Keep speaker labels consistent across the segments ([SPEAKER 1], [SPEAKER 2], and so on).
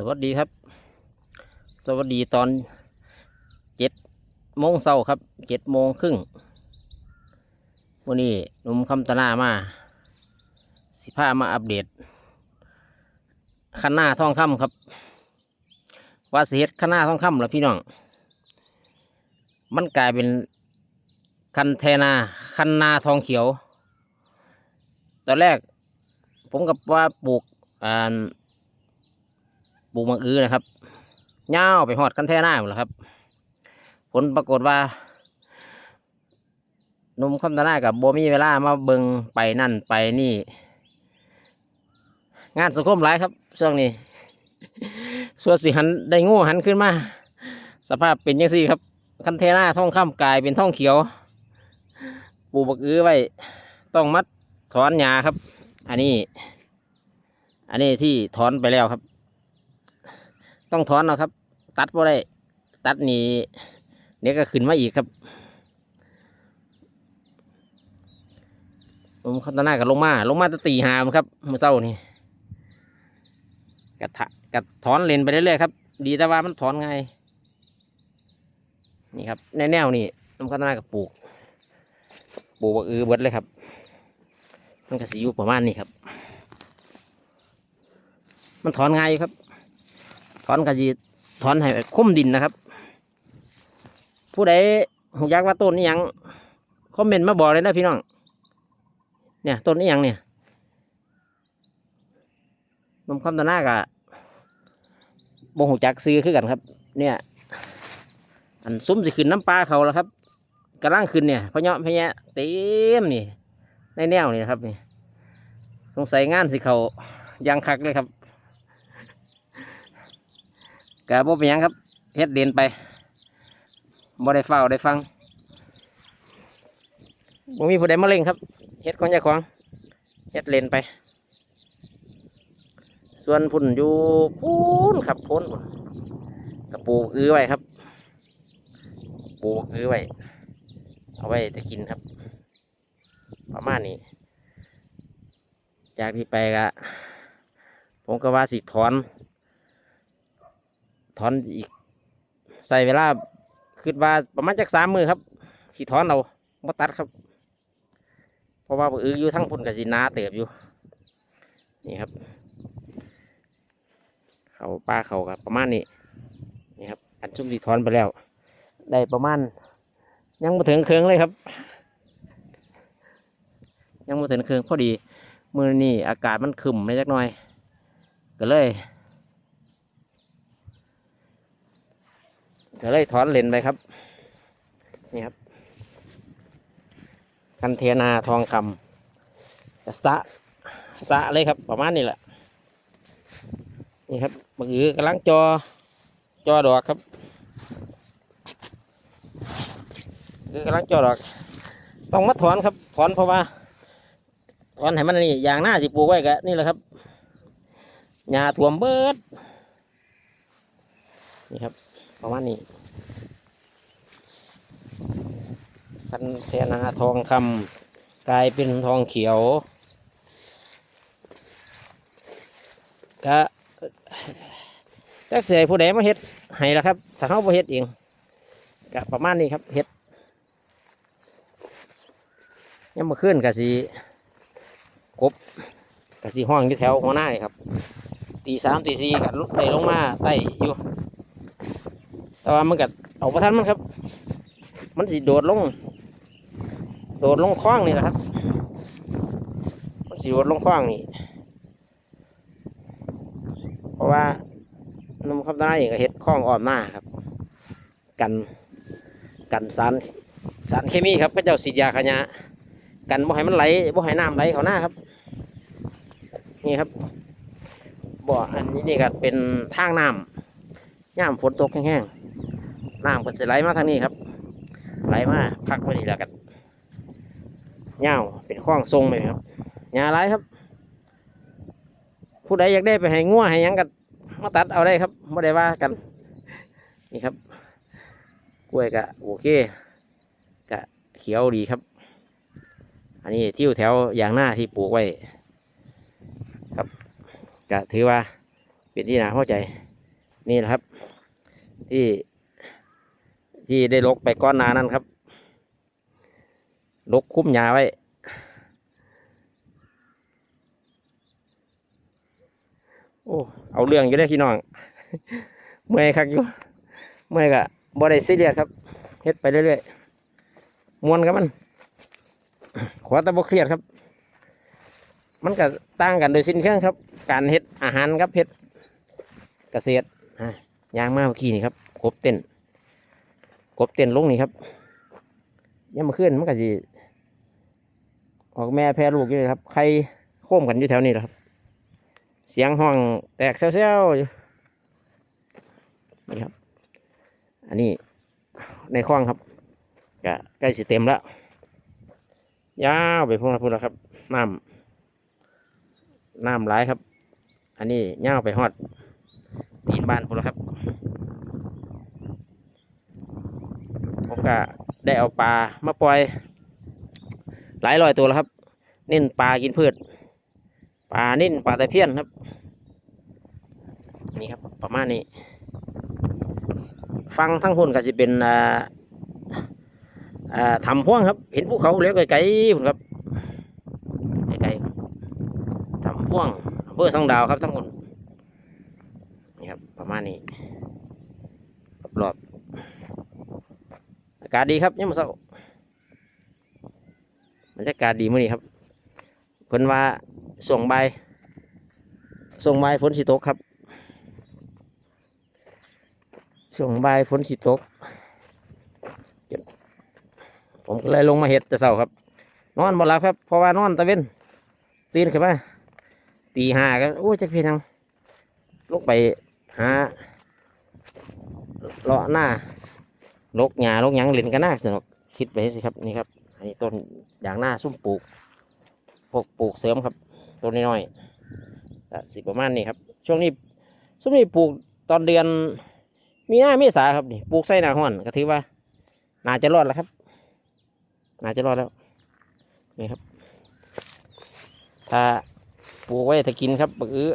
[SPEAKER 1] สวัสดีครับ สวัสดีตอนเจ็ดโมงเช้าครับเจ็ดโมงครึ่งวันนี้หนุ่มคำตะนามาสิพามาอัปเดตคันหน้าทองคำครับ ว่าสเฮ็ดคันหน้าทองคำแล้วพี่น้อง มันกลายเป็นคันเทนาคันนาทองเขียว ตอนแรกผมกับว่าปลูกอ่า ปลูกมังอือนะครับย่าไปหอดกันแท่หน้าหมดแล้วครับ ผลปรากฏว่านุ่มคำตะหน้ากับโบมีเวลามาเบิงไปนั่นไปนี่ งานสังคมหลายครับช่วงนี้ส่วนสิหันได้งูหันขึ้นมา สภาพเป็นยังสี่ครับ คันเทหน้าท่องคำกายเป็นท่องเขียวปลูกบักอื้อไว้ ต้องมัดถอนหญ้าครับ อันนี้ อันนี้ที่ถอนไปแล้วครับ ต้องถอนเอาครับ ตัดบ่ได้ ตัดนี่เดี๋ยก็ขึ้นมาอีกครับ ผมขัตน้ากับลงมา ลงมาแตะตีหามครับเมื่อเช้านี่กระทะกระถอนเลนไปเรื่อยๆครับ ดีแต่ว่ามันถอนง่ายนี่ครับในแนวนี่น้ำขัตน้ากับปลูก ปลูกบักอือเบิดเลยครับมันก็สิอยู่ประมาณนี้ครับ มันถอนง่ายครับ ถอนกระยีถอนให้คุ้มดินนะครับ ผู้ใดหูยักว่าต้นนี้ยังคอมเมนต์มาบอกเลยนะพี่น้อง เนี่ยต้นนี้ยังเนี่ยนมคำตะนากะบ่หูจักซื้อคือกันครับ เนี่ย อันซุ้มสิขึ้นน้ำปลาเขาแล้วครับกระล่างขึ้นเนี่ยพะเนาะพะแยะเต็มนี่ในแนวนี่ครับนี่สงสัยงานสิเขายางคักเลยครับ กะบ่เป็นยังครับเฮ็ดเด่นไปบ่ได้เฝ้าได้ฟังบ่มีผู้ใดมาเล่งครับเฮ็ดของเจ้าของเฮ็ดเลนไป ส่วนพุ่นอยู่พูนครับพูนพุ่นกระปูอื้อไว้ครับ ปูอื้อไว้เอาไว้จะกินครับ ประมาณนี้ จากที่ไปกะผมก็ว่าสิถอน ถอนอีก ใส่เวลาคิดว่าประมาณจักสามมือครับขี่ถอนเอาบ่ตัดครับ เพราะว่าอืออยู่ทั้งพุ่นกับสินาเติบอยู่ นี่ครับ เขาป้าเขากับประมาณนี้นี่ครับ อันชุ่มสีถอนไปแล้ว ได้ประมาณ ยังมาถึงเครื่องเลยครับ ยังมาถึงเครื่องพอดี มือนี่อากาศมันขึ้มนิดจักหน่อย ก็เลย ก็เลยถอนเลนไปครับ นี่ครับคันเทนาทองคำสะสะเลยครับ ประมาณนี้แหละ นี่ครับบางอือกำลังจอ จอดอกครับคือกำลังจอดอก ต้องมาถอนครับ ถอนเพราะว่า ถอนให้มันนี่อย่างหน้าสิปลูกไว้กะนี่แหละครับหญ้าท่วมเบิด นี่ครับ ประมาณนี้คันเทนาทองคำกลายเป็นทองเขียวก็จักเสียผู้ใดมาเฮ็ดให้ละครับ ถ้าเขาบ่เฮ็ดเองก็ประมาณนี้ครับเฮ็ดยังมาขึ้นกะสีกบกะสีห้องอยู่แถวหัวหน้านี่ครับตีสามตีสี่กัลุกไปลงมาไต่อยู่ แต่ว่ามันก็เอาประทันมันครับ มันสิโดดลง โดดลงคว้างนี่แหละครับ มันสิโดดลงคว้างนี่ เพราะว่านมคำตาเองก็เห็ดคล้องออมหน้าครับ กันกันสารสารเคมีครับก็เจ้าสีดยาขยะกันบ่ให้มันไหลบ่ให้น้ำไหลเข้าหน้าครับ นี่ครับบ่ออันนี้นี่ก็เป็นทางน้ำย่ามฝนตกแห้งๆ น้ำก็จะไหลมาทางนี้ครับ ไหลมาพักไว้นี่แล้วกันเงาเป็นข้องทรงเลยครับหญ้าไรครับ ผู้ใดอยากได้ไปให้งัวให้ยังกันมาตัดเอาได้ครับไม่ได้ว่ากัน นี่ครับ กล้วยกะโอเคกะเขียวดีครับ อันนี้ที่อยู่แถวอย่างหน้าที่ปลูกไว้ ครับกะถือว่าเป็นที่น่าพอใจนี่แหละครับ ที่ ที่ได้ลกไปก้อนหนานั่นครับ ลกคุ้มหญ้าไว้ โอ้ เอาเรื่องอยู่ได้พี่น้อง เมื่อยคักอยู่ เมื่อยกะบ่ได้ซีเรียสครับเฮ็ดไปเรื่อยๆมวนกับมัน ขอแต่บ่เครียดครับ มันก็ต่างกันโดยสิ้นเชิงครับ การเฮ็ดอาหารครับเฮ็ดเกษตรอะยางมาเมื่อกี้นี่ครับกบเต้น กบเต้นลงนี่ครับยังมาขึ้นมันก็จะออกแม่แพร่ลูกอยู่ครับใครโค้มกันอยู่แถวนี้แหละครับ เสียงห้องแตกเซี่ยวๆอยู่นี่ครับ อันนี้ในคลองครับก็ใกล้สิเต็มแล้วยาวไปพุ่งละพุ่งแล้วครับน้ำน้ำไหลครับ อันนี้ยาวไปฮอดตีนบ้านพุ่นแล้วครับ ผมก็ได้เอาปลามาปล่อย หลายร้อยตัวแล้วครับ เน้นปลากินพืชปลานิ่นปลาตะเพียนครับ นี่ครับประมาณนี้ ฟังทั้งหุ่นก็จะเป็นอ่าอ่าทำพ่วงครับ เห็นภูเขาเล้วไกลๆหุ่นครับไกลๆทำพ่วงอำเภอสังดาวครับทั้งหุ่นนี่ครับประมาณนี้รอบๆ อากาศดีครับยังมาเช้าบรรยากาศดีมื้อนี้ครับเพิ่นว่าส่วงใบส่วงใบฝนสิตกครับช่วงบ่ายฝนสิตก ผมก็เลยลงมาเห็ดแต่เช้าครับ นอนบ่หลับครับ เพราะว่านอนตะเวนตื่นขึ้นมาตีห้าก็โอ้ยจะเพียงลกไปหาเลาะหน้า ลกหญ้าลกหยังเล่นกันหน้าสนุกคิดไปสิครับนี่ครับ อันนี้ต้นอย่างหน้าซุ่มปลูกพวกปลูกเสริมครับต้นน้อยๆสิประมาณนี้ครับ ช่วงนี้ช่วงนี้ปลูกตอนเดือน มีหน้าเมษาครับนี่ปลูกไส้หนาห้อนก็ถือว่าน่าจะรอดแล้วครับน่าจะรอดแล้วนี่ครับ ถ้าปลูกไว้ถ้ากินครับบักอื้อ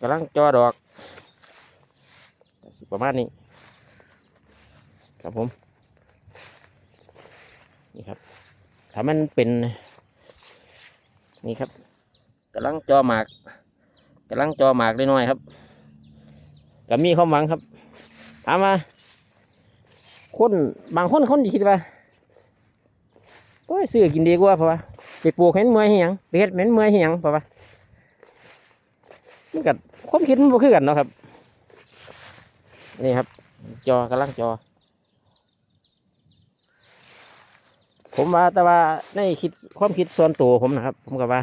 [SPEAKER 1] กำลังจอดอกสิประมาณนี้ ครับผม นี่ครับถ้ามันเป็น นี่ครับกำลังจอหมากกำลังจอหมากได้น้อยครับก็มีความหวังครับ ถามว่าคนบางคนคนคิดว่าโอ้ยซื้อกินดีกว่าเพราะว่าไปปลูกเห็นเมื่อยเหียงไปเฮ็ดเห็นเมื่อยเหียงเพราะว่ามันกัความคิดมันบ่คือกันเนาะครับ นี่ครับ จอกำลังจอ ผมว่าแต่ว่าในคิดความคิดส่วนตัวผมนะครับ ผมก็ว่า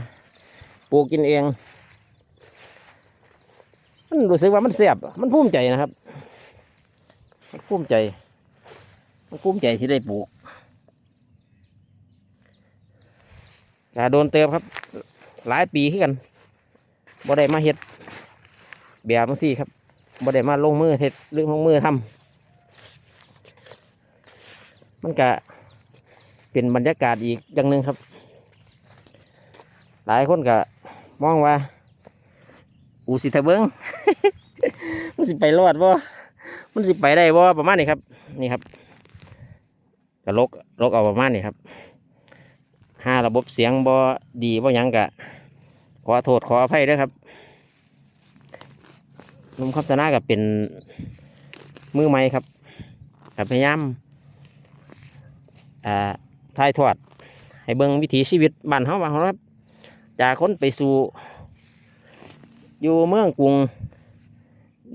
[SPEAKER 1] ปลูกกินเอง มันรู้สึกว่ามันเสียบมันภูมิใจนะครับ มันภูมิใจ มันภูมิใจที่ได้ปลูกกาโดนเติมครับ หลายปีขึ้นกันบ่ได้มาเฮ็ดแบบนี้ครับบ่ได้มาลงมือเฮ็ดเรื่องลงมือทำมันก็ เป็นบรรยากาศอีกอย่างหนึ่งครับ หลายคนก็มองว่า อูสิทะเบิง มันสิไปรอดบ่มันสิไปได้บ่ประมาณนี้ครับ นี่ครับก็ลกลกเอาประมาณนี้ครับห้าระบบเสียงบ่ดีบ่ยังกะขอโทษขออภัยด้วยครับนุ่มคับตนากับเป็นมือใหม่ครับกับพยายามอ่า ถ่ายทอด ให้เบิ่งวิถีชีวิตบ้านเฮาบ้านเฮาครับจากคนไปสู่ อยู่เมืองกรุง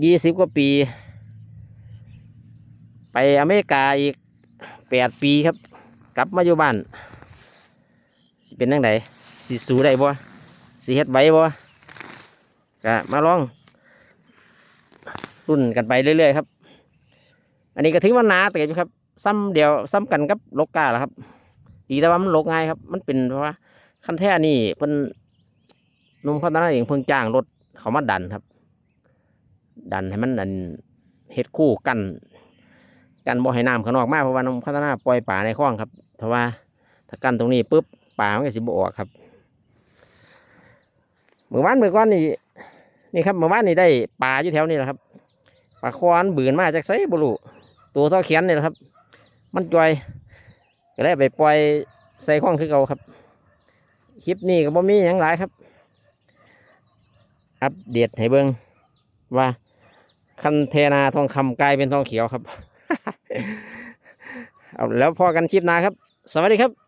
[SPEAKER 1] ยี่สิบกว่าปี ไปอเมริกาอีกแปดปีครับ กลับมาอยู่บ้านสิเป็นยังไงสิสู้ได้บ่สิเฮ็ดไหวบ่ก็มาลองรุ่นกันไปเรื่อยๆครับ อันนี้ก็ถือว่านาเต็มครับ ซ้ำเดียวซ้ำกันกับลกกาแหละครับ ดีแต่ว่ามันลกง่ายครับ มันเป็นเพราะว่าคันแท้นี่เพิ่นนุ่มเขาตอนนั้นเองเพิ่งจ้างรถเขามาดันครับ ดันให้มันดันเฮ็ดคู่กันกันบ่ให้น้ำข้างนอกมากเพราะว่าน้ำพัฒนาปล่อยป่าในคลองครับเพราะว่าถ้ากันตรงนี้ปุ๊บป่ามันก็สิบ่ออกครับเมื่อวานเมื่อก่อนนี่นี่ครับเมื่อวานนี่ได้ป่าอยู่แถวนี้แหละครับปลาควอนบืนมาจากไสบุรุตัวเท่าแขนนี่แหละครับ มันจอย ก็เลยไปปล่อยใส่ข้องคือเก่าครับ คลิปนี้ก็บ่มีอย่างหลายครับ อัปเดตให้เบิ่งว่าคันเทนาทองคำกลายเป็นทองเขียวครับ เอาแล้วพอกันคลิปหน้าครับ สวัสดีครับ